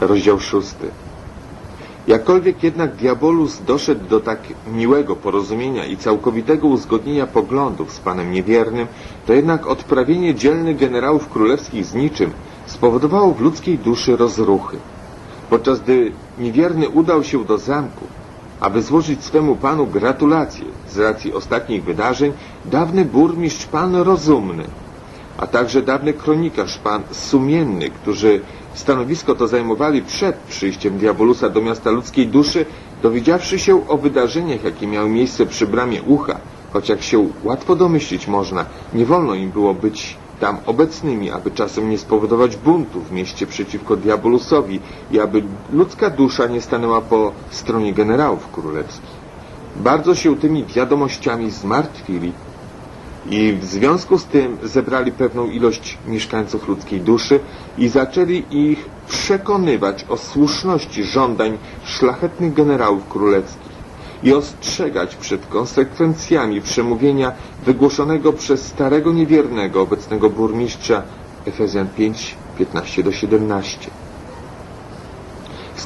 Rozdział szósty. Jakkolwiek jednak Diabolus doszedł do tak miłego porozumienia i całkowitego uzgodnienia poglądów z panem niewiernym, to jednak odprawienie dzielnych generałów królewskich z niczym spowodowało w ludzkiej duszy rozruchy. Podczas gdy niewierny udał się do zamku, aby złożyć swemu panu gratulacje z racji ostatnich wydarzeń, dawny burmistrz pan rozumny, a także dawny kronikarz pan sumienny, którzy stanowisko to zajmowali przed przyjściem Diabolusa do miasta ludzkiej duszy, dowiedziawszy się o wydarzeniach, jakie miały miejsce przy bramie ucha, choć jak się łatwo domyślić można, nie wolno im było być tam obecnymi, aby czasem nie spowodować buntu w mieście przeciwko Diabolusowi i aby ludzka dusza nie stanęła po stronie generałów królewskich. Bardzo się tymi wiadomościami zmartwili i w związku z tym zebrali pewną ilość mieszkańców ludzkiej duszy i zaczęli ich przekonywać o słuszności żądań szlachetnych generałów królewskich i ostrzegać przed konsekwencjami przemówienia wygłoszonego przez starego niewiernego obecnego burmistrza Efezjan 5, 15 do 17.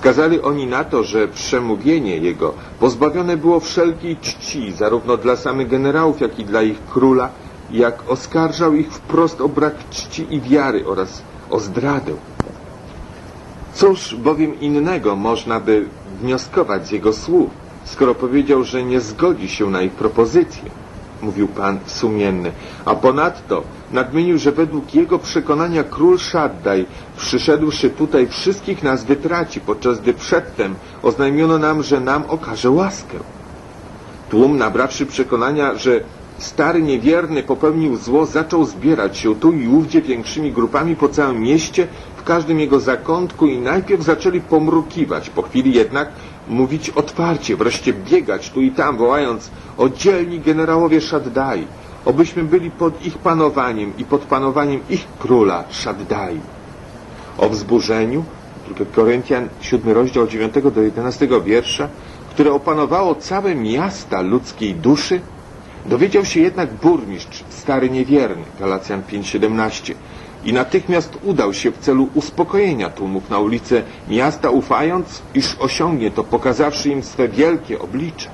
Wskazali oni na to, że przemówienie jego pozbawione było wszelkiej czci zarówno dla samych generałów, jak i dla ich króla, jak oskarżał ich wprost o brak czci i wiary oraz o zdradę. Cóż bowiem innego można by wnioskować z jego słów, skoro powiedział, że nie zgodzi się na ich propozycję, mówił pan sumienny, a ponadto nadmienił, że według jego przekonania król Szaddaj, przyszedłszy tutaj, wszystkich nas wytraci, podczas gdy przedtem oznajmiono nam, że nam okaże łaskę. Tłum, nabrawszy przekonania, że stary niewierny popełnił zło, zaczął zbierać się tu i ówdzie większymi grupami po całym mieście, w każdym jego zakątku i najpierw zaczęli pomrukiwać, po chwili jednak mówić otwarcie, wreszcie biegać tu i tam, wołając o dzielni generałowie Szaddai, obyśmy byli pod ich panowaniem i pod panowaniem ich króla Szaddai. O wzburzeniu, 2 Koryntian 7 rozdział 9 do 11 wiersza, które opanowało całe miasta ludzkiej duszy, dowiedział się jednak burmistrz, stary niewierny, Galacjan 5:17, i natychmiast udał się w celu uspokojenia tłumów na ulicę miasta, ufając, iż osiągnie to, pokazawszy im swe wielkie oblicze.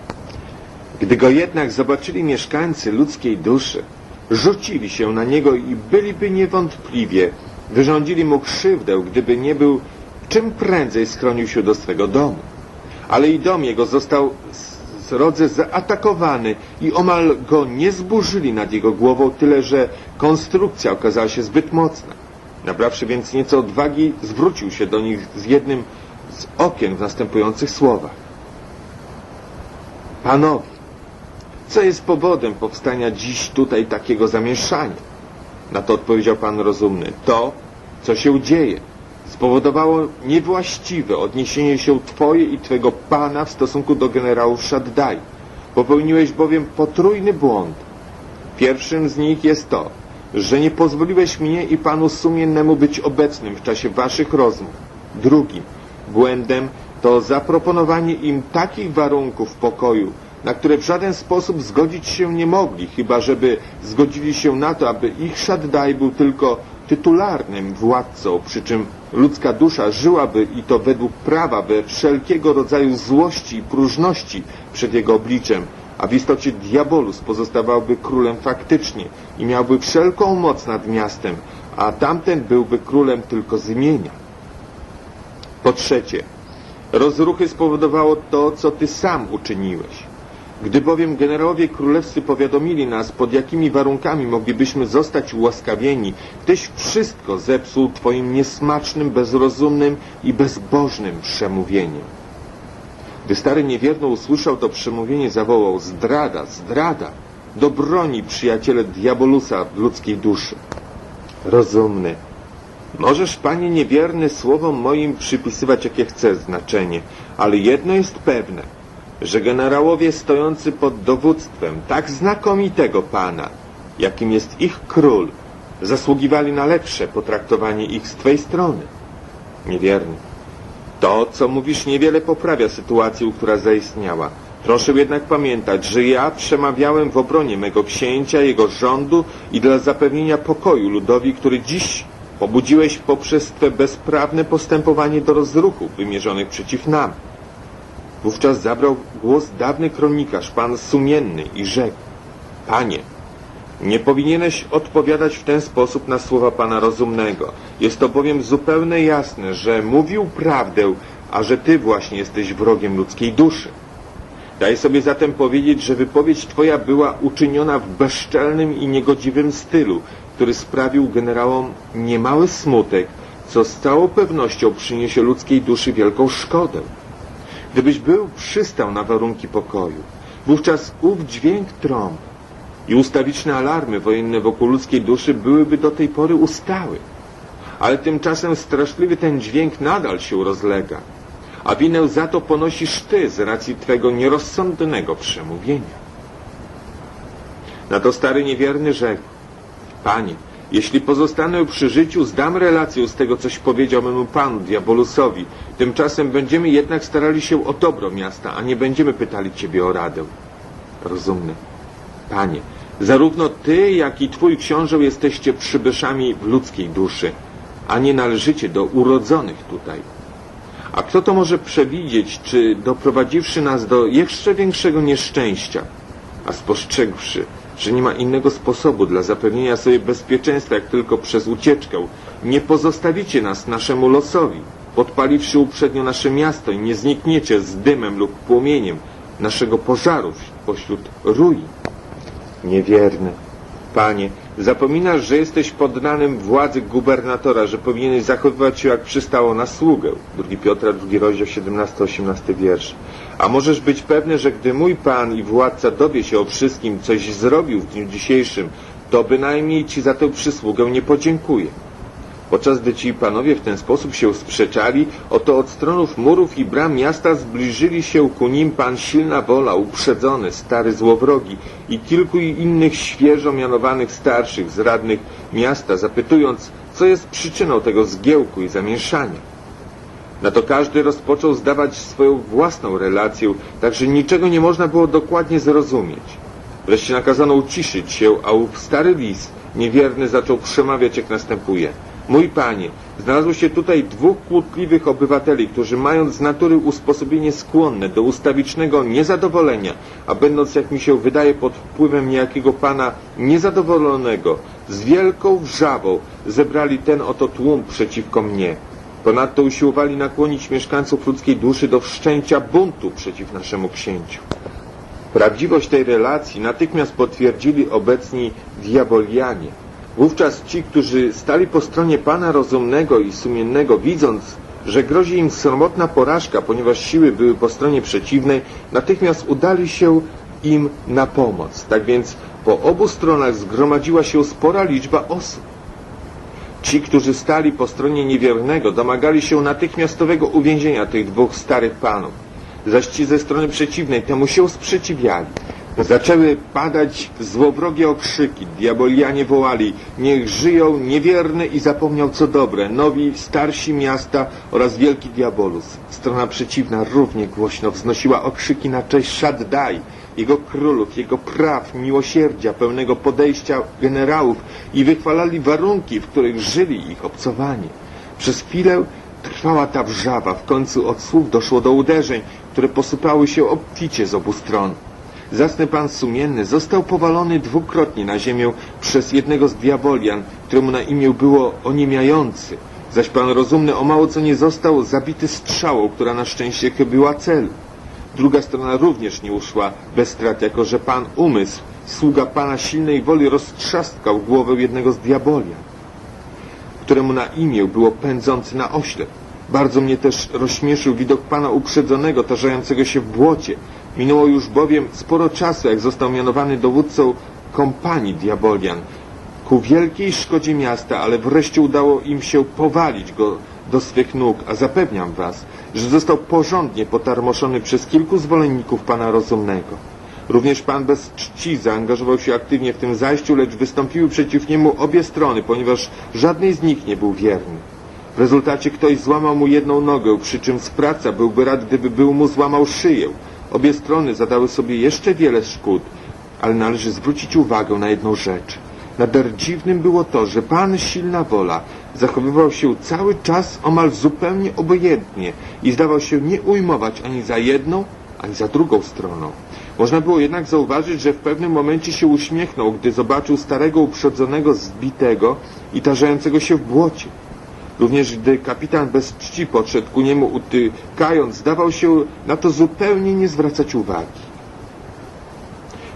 Gdy go jednak zobaczyli mieszkańcy ludzkiej duszy, rzucili się na niego i byliby niewątpliwie wyrządzili mu krzywdę, gdyby nie był czym prędzej schronił się do swego domu. Ale i dom jego został z- z rodze zaatakowany i omal go nie zburzyli nad jego głową, tyle że konstrukcja okazała się zbyt mocna. Nabrawszy więc nieco odwagi, zwrócił się do nich z jednym z okien w następujących słowach. Panowie, co jest powodem powstania dziś tutaj takiego zamieszania? Na to odpowiedział pan rozumny. To, co się dzieje, spowodowało niewłaściwe odniesienie się twoje i twego pana w stosunku do generałów Shaddai. Popełniłeś bowiem potrójny błąd. Pierwszym z nich jest to, że nie pozwoliłeś mnie i panu sumiennemu być obecnym w czasie waszych rozmów. Drugim błędem to zaproponowanie im takich warunków pokoju, na które w żaden sposób zgodzić się nie mogli, chyba żeby zgodzili się na to, aby ich Shaddai był tylko tytularnym władcą, przy czym ludzka dusza żyłaby i to według prawa we wszelkiego rodzaju złości i próżności przed jego obliczem, a w istocie diabolus pozostawałby królem faktycznie i miałby wszelką moc nad miastem, a tamten byłby królem tylko z imienia. Po trzecie, rozruchy spowodowało to, co ty sam uczyniłeś. Gdy bowiem generałowie królewscy powiadomili nas, pod jakimi warunkami moglibyśmy zostać ułaskawieni, tyś wszystko zepsuł twoim niesmacznym, bezrozumnym i bezbożnym przemówieniem. Gdy stary niewierno usłyszał to przemówienie, zawołał zdrada, zdrada, do broni przyjaciele diabolusa w ludzkiej duszy. Rozumny, Możesz, panie niewierny, słowom moim przypisywać jakie chcesz znaczenie, ale jedno jest pewne, że generałowie stojący pod dowództwem tak znakomitego pana, jakim jest ich król, zasługiwali na lepsze potraktowanie ich z twej strony. Niewierny. To, co mówisz, niewiele poprawia sytuację, która zaistniała. Proszę jednak pamiętać, że ja przemawiałem w obronie mego księcia, jego rządu i dla zapewnienia pokoju ludowi, który dziś Pobudziłeś poprzez Twe bezprawne postępowanie do rozruchów wymierzonych przeciw nam. Wówczas zabrał głos dawny kronikarz, pan sumienny i rzekł, Panie, nie powinieneś odpowiadać w ten sposób na słowa Pana rozumnego. Jest to bowiem zupełnie jasne, że mówił prawdę, a że Ty właśnie jesteś wrogiem ludzkiej duszy. Daj sobie zatem powiedzieć, że wypowiedź Twoja była uczyniona w bezczelnym i niegodziwym stylu, który sprawił generałom niemały smutek, co z całą pewnością przyniesie ludzkiej duszy wielką szkodę. Gdybyś był przystał na warunki pokoju, wówczas ów dźwięk trąb i ustawiczne alarmy wojenne wokół ludzkiej duszy byłyby do tej pory ustały. Ale tymczasem straszliwy ten dźwięk nadal się rozlega, a winę za to ponosisz ty z racji twego nierozsądnego przemówienia. Na to stary niewierny rzekł, Panie, jeśli pozostanę przy życiu, zdam relację z tego, coś powiedział memu panu, diabolusowi. Tymczasem będziemy jednak starali się o dobro miasta, a nie będziemy pytali ciebie o radę. Rozumny. Panie, zarówno ty, jak i twój książę jesteście przybyszami w ludzkiej duszy, a nie należycie do urodzonych tutaj. A kto to może przewidzieć, czy doprowadziwszy nas do jeszcze większego nieszczęścia, a spostrzegłszy, że nie ma innego sposobu dla zapewnienia sobie bezpieczeństwa, jak tylko przez ucieczkę, nie pozostawicie nas naszemu losowi, podpaliwszy uprzednio nasze miasto i nie znikniecie z dymem lub płomieniem naszego pożaru pośród ruin. Niewierny. Panie, zapominasz, że jesteś poddanym władzy gubernatora, że powinieneś zachowywać się jak przystało na sługę. 2 Piotra, 2 rozdział, 17-18 wiersz. A możesz być pewny, że gdy mój pan i władca dowie się o wszystkim, coś zrobił w dniu dzisiejszym, to bynajmniej ci za tę przysługę nie podziękuję. Podczas gdy ci panowie w ten sposób się sprzeczali, oto od stronów murów i bram miasta zbliżyli się ku nim pan silna wola, uprzedzony, stary złowrogi i kilku innych świeżo mianowanych starszych z radnych miasta, zapytując, co jest przyczyną tego zgiełku i zamieszania. Na to każdy rozpoczął zdawać swoją własną relację, tak że niczego nie można było dokładnie zrozumieć. Wreszcie nakazano uciszyć się, a ów stary lis, niewierny, zaczął przemawiać jak następuje. Mój panie, znalazło się tutaj dwóch kłótliwych obywateli, którzy mając z natury usposobienie skłonne do ustawicznego niezadowolenia, a będąc, jak mi się wydaje, pod wpływem niejakiego pana niezadowolonego, z wielką wrzawą zebrali ten oto tłum przeciwko mnie. Ponadto usiłowali nakłonić mieszkańców ludzkiej duszy do wszczęcia buntu przeciw naszemu księciu. Prawdziwość tej relacji natychmiast potwierdzili obecni diabolianie. Wówczas ci, którzy stali po stronie Pana rozumnego i sumiennego, widząc, że grozi im sromotna porażka, ponieważ siły były po stronie przeciwnej, natychmiast udali się im na pomoc. Tak więc po obu stronach zgromadziła się spora liczba osób. Ci, którzy stali po stronie niewiernego, domagali się natychmiastowego uwięzienia tych dwóch starych panów, zaś ci ze strony przeciwnej temu się sprzeciwiali. Zaczęły padać złowrogie okrzyki, diabolianie wołali, niech żyją niewierny i zapomniał co dobre, nowi, starsi miasta oraz wielki diabolus. Strona przeciwna równie głośno wznosiła okrzyki na cześć Shaddai, jego królów, jego praw, miłosierdzia, pełnego podejścia generałów i wychwalali warunki, w których żyli ich obcowani. Przez chwilę trwała ta wrzawa, w końcu od słów doszło do uderzeń, które posypały się obficie z obu stron. Zasny pan sumienny został powalony dwukrotnie na ziemię przez jednego z diabolian, któremu na imię było oniemiający, zaś pan rozumny o mało co nie został zabity strzałą, która na szczęście chybiła celu. Druga strona również nie uszła bez strat, jako że pan umysł, sługa pana silnej woli, roztrzaskał głowę jednego z diabolian, któremu na imię było pędzący na oślep. Bardzo mnie też rozśmieszył widok pana uprzedzonego, tarzającego się w błocie. Minęło już bowiem sporo czasu, jak został mianowany dowódcą kompanii diabolian. Ku wielkiej szkodzie miasta, ale wreszcie udało im się powalić go do swych nóg, a zapewniam was, że został porządnie potarmoszony przez kilku zwolenników pana rozumnego. Również pan bez czci zaangażował się aktywnie w tym zajściu, lecz wystąpiły przeciw niemu obie strony, ponieważ żadnej z nich nie był wierny. W rezultacie ktoś złamał mu jedną nogę, przy czym sprawca byłby rad, gdyby był mu złamał szyję. Obie strony zadały sobie jeszcze wiele szkód, ale należy zwrócić uwagę na jedną rzecz. Nader dziwnym było to, że Pan silna wola zachowywał się cały czas omal zupełnie obojętnie i zdawał się nie ujmować ani za jedną, ani za drugą stroną. Można było jednak zauważyć, że w pewnym momencie się uśmiechnął, gdy zobaczył starego uprzedzonego zbitego i tarzającego się w błocie. Również gdy kapitan bez czci podszedł ku niemu utykając, zdawał się na to zupełnie nie zwracać uwagi.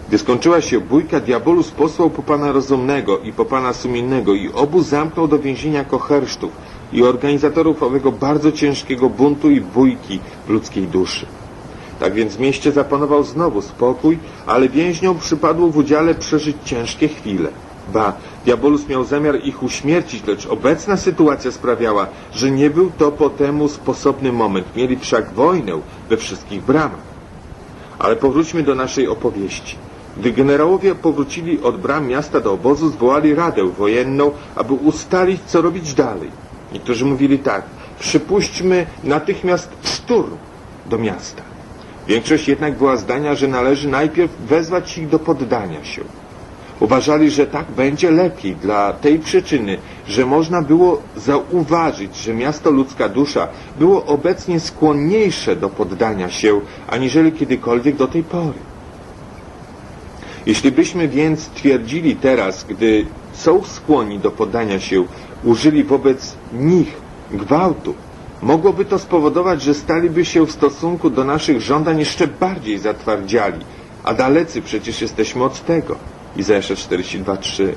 Gdy skończyła się bójka, diabolus posłał po pana rozumnego i po pana sumiennego i obu zamknął do więzienia kochersztów i organizatorów owego bardzo ciężkiego buntu i bójki ludzkiej duszy. Tak więc w mieście zapanował znowu spokój, ale więźniom przypadło w udziale przeżyć ciężkie chwile. Ba, diabolus miał zamiar ich uśmiercić, lecz obecna sytuacja sprawiała, że nie był to po temu sposobny moment. Mieli wszak wojnę we wszystkich bramach. Ale powróćmy do naszej opowieści. Gdy generałowie powrócili od bram miasta do obozu, zwołali radę wojenną, aby ustalić, co robić dalej. Niektórzy mówili tak, przypuśćmy natychmiast szturm do miasta. Większość jednak była zdania, że należy najpierw wezwać ich do poddania się. Uważali, że tak będzie lepiej dla tej przyczyny, że można było zauważyć, że miasto ludzka dusza było obecnie skłonniejsze do poddania się, aniżeli kiedykolwiek do tej pory. Jeśli byśmy więc twierdzili teraz, gdy są skłonni do poddania się, użyli wobec nich gwałtu, mogłoby to spowodować, że staliby się w stosunku do naszych żądań jeszcze bardziej zatwardziali, a dalecy przecież jesteśmy od tego. Izajasza 42:3.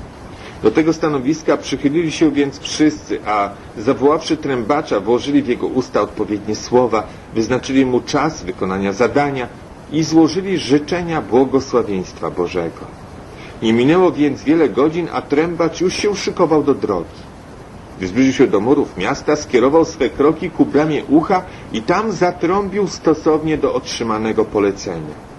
Do tego stanowiska przychylili się więc wszyscy, a zawoławszy trębacza, włożyli w jego usta odpowiednie słowa, wyznaczyli mu czas wykonania zadania i złożyli życzenia błogosławieństwa Bożego. Nie minęło więc wiele godzin, a trębacz już się szykował do drogi. Gdy zbliżył się do murów miasta, skierował swe kroki ku bramie ucha i tam zatrąbił stosownie do otrzymanego polecenia.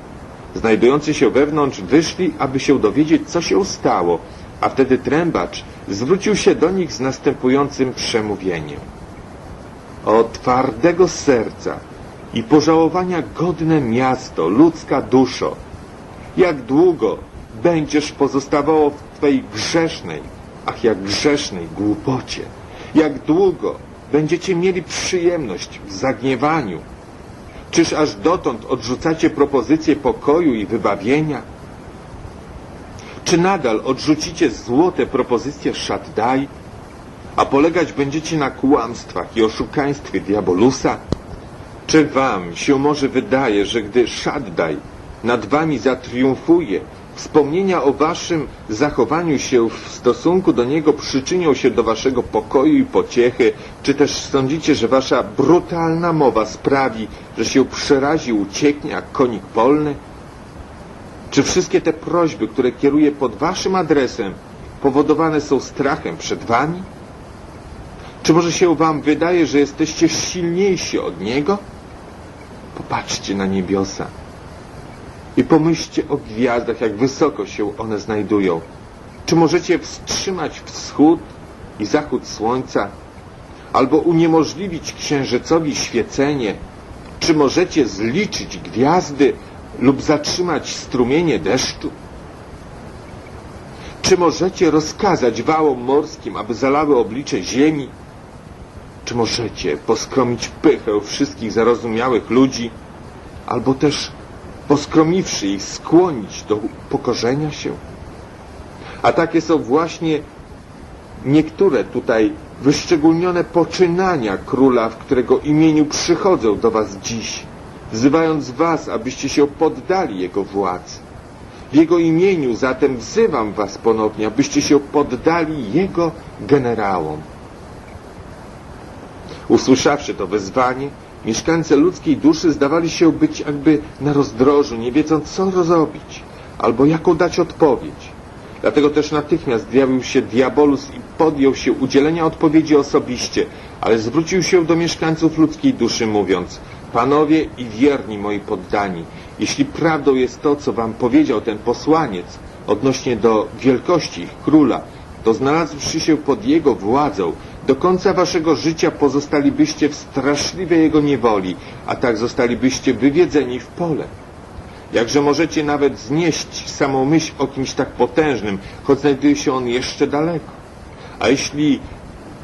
Znajdujący się wewnątrz wyszli, aby się dowiedzieć, co się stało, a wtedy trębacz zwrócił się do nich z następującym przemówieniem. O twardego serca i pożałowania godne miasto, ludzka duszo, jak długo będziesz pozostawało w Twej grzesznej, ach jak grzesznej głupocie, jak długo będziecie mieli przyjemność w zagniewaniu, Czyż aż dotąd odrzucacie propozycje pokoju i wybawienia? Czy nadal odrzucicie złote propozycje Szaddaj, a polegać będziecie na kłamstwach i oszukaństwie diabolusa? Czy wam się może wydaje, że gdy Szaddaj nad wami zatriumfuje, wspomnienia o waszym zachowaniu się w stosunku do niego przyczynią się do waszego pokoju i pociechy, czy też sądzicie, że wasza brutalna mowa sprawi, że się przerazi ucieknie jak konik polny? Czy wszystkie te prośby, które kieruję pod waszym adresem, powodowane są strachem przed wami? Czy może się wam wydaje, że jesteście silniejsi od niego? Popatrzcie na niebiosa i pomyślcie o gwiazdach, jak wysoko się one znajdują. Czy możecie wstrzymać wschód i zachód słońca, albo uniemożliwić księżycowi świecenie? Czy możecie zliczyć gwiazdy lub zatrzymać strumienie deszczu? Czy możecie rozkazać wałom morskim, aby zalały oblicze ziemi? Czy możecie poskromić pychę wszystkich zarozumiałych ludzi, albo też poskromiwszy ich, skłonić do pokorzenia się? A takie są właśnie niektóre tutaj wyszczególnione poczynania króla, w którego imieniu przychodzę do was dziś, wzywając was, abyście się poddali jego władzy. W jego imieniu zatem wzywam was ponownie, abyście się poddali jego generałom. Usłyszawszy to wezwanie, mieszkańcy ludzkiej duszy zdawali się być jakby na rozdrożu, nie wiedząc co zrobić, albo jaką dać odpowiedź. Dlatego też natychmiast zjawił się diabolus i podjął się udzielenia odpowiedzi osobiście, ale zwrócił się do mieszkańców ludzkiej duszy mówiąc Panowie i wierni moi poddani, jeśli prawdą jest to, co wam powiedział ten posłaniec odnośnie do wielkości ich króla, to znalazłszy się pod jego władzą, do końca waszego życia pozostalibyście w straszliwej jego niewoli, a tak zostalibyście wywiedzeni w pole. Jakże możecie nawet znieść samą myśl o kimś tak potężnym, choć znajduje się on jeszcze daleko. A jeśli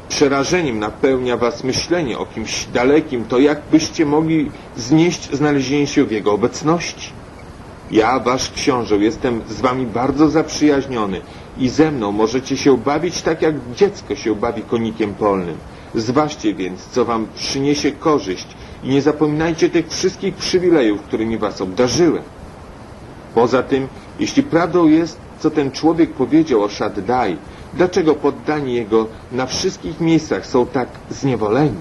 przerażeniem napełnia was myślenie o kimś dalekim, to jak byście mogli znieść znalezienie się w jego obecności? Ja, wasz książę, jestem z wami bardzo zaprzyjaźniony i ze mną możecie się bawić tak, jak dziecko się bawi konikiem polnym. Zważcie więc, co wam przyniesie korzyść i nie zapominajcie tych wszystkich przywilejów, którymi was obdarzyłem. Poza tym, jeśli prawdą jest, co ten człowiek powiedział o Shaddai, dlaczego poddani jego na wszystkich miejscach są tak zniewoleni?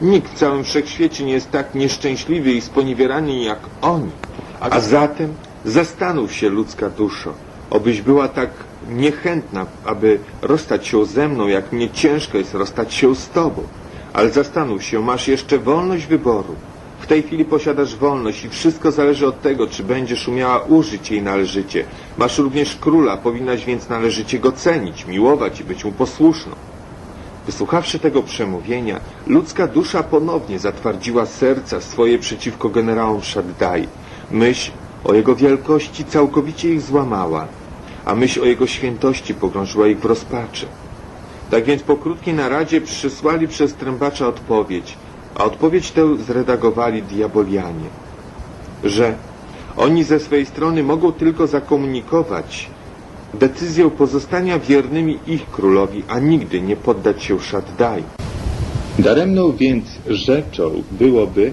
Nikt w całym wszechświecie nie jest tak nieszczęśliwy i sponiewierany jak oni. A zatem zastanów się, ludzka duszo, obyś była tak niechętna, aby rozstać się ze mną, jak mnie ciężko jest rozstać się z tobą. Ale zastanów się, masz jeszcze wolność wyboru. W tej chwili posiadasz wolność i wszystko zależy od tego, czy będziesz umiała użyć jej należycie. Masz również króla, powinnaś więc należycie go cenić, miłować i być mu posłuszną. Wysłuchawszy tego przemówienia, ludzka dusza ponownie zatwardziła serca swoje przeciwko generałom Shaddai. Myśl o jego wielkości całkowicie ich złamała, a myśl o jego świętości pogrążyła ich w rozpaczy. Tak więc po krótkiej naradzie przysłali przez trębacza odpowiedź, a odpowiedź tę zredagowali diabolianie, że oni ze swej strony mogą tylko zakomunikować decyzję pozostania wiernymi ich królowi, a nigdy nie poddać się Shaddai. Daremną więc rzeczą byłoby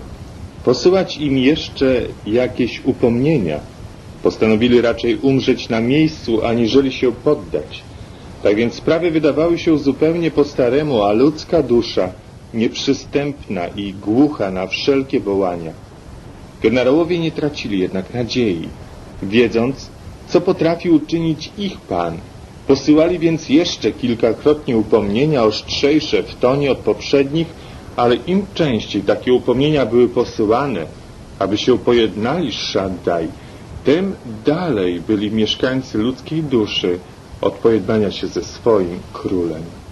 posyłać im jeszcze jakieś upomnienia. Postanowili raczej umrzeć na miejscu, aniżeli się poddać. Tak więc sprawy wydawały się zupełnie po staremu, a ludzka dusza nieprzystępna i głucha na wszelkie wołania. Generałowie nie tracili jednak nadziei, wiedząc, co potrafi uczynić ich Pan. Posyłali więc jeszcze kilkakrotnie upomnienia ostrzejsze w tonie od poprzednich, ale im częściej takie upomnienia były posyłane, aby się pojednali z Shaddai, tym dalej byli mieszkańcy ludzkiej duszy od pojednania się ze swoim królem.